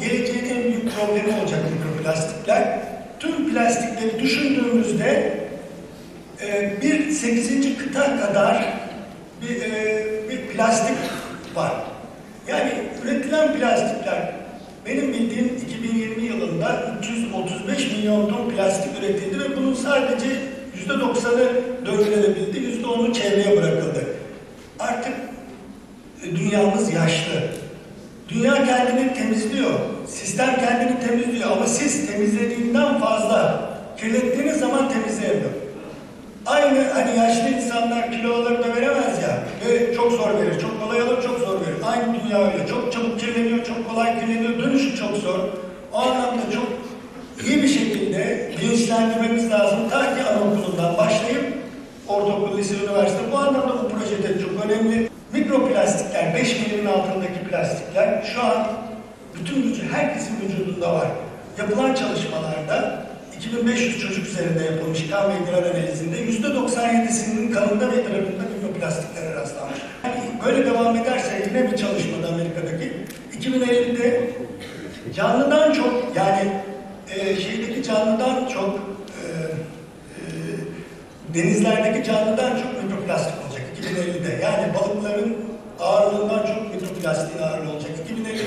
geleceğin en büyük problemi olacak mikroplastikler. Tüm plastikleri düşündüğümüzde e, bir 8. kıta kadar bir, e, bir plastik var. Yani üretilen plastikler benim bildiğim 2020 yılında 335 milyon ton plastik üretildi ve bunun sadece %90'ı dönülebildi, %10'u çevreye bırakıldı. Artık e, dünyamız yaşlı. Dünya kendini temizliyor. Sistem kendini temizliyor ama siz temizlediğinden fazla kirlettiğiniz zaman temizleyemiyor. Aynı hani yaşlı insanlar kiloları da veremez ya ve çok zor verir. Çok kolay alır, çok zor verir. Aynı dünya öyle. Çok çabuk kirleniyor, çok kolay kirleniyor. Dönüşü çok zor. O anlamda çok iyi bir şekilde bilinçlendirmemiz lazım. Ta ki anaokulundan başlayıp ortaokul, lise, üniversite. Bu anlamda bu projede çok önemli. Mikroplastikler, 5 milimin altındaki plastikler şu an bütün gücü herkesin vücudunda var. Yapılan çalışmalarda 2500 çocuk üzerinde yapılmış kan ve idrar analizinde %97'sinin kanında ve idrarında mikroplastiklere rastlanmış. Yani böyle devam ederse yine bir çalışmada Amerika'daki 2050'de canlıdan çok yani e, şeydeki canlıdan çok e, e, denizlerdeki canlıdan çok mikroplastik 2050'de yani balıkların ağırlığından çok mikroplastiğin ağırlığı olacak. 2050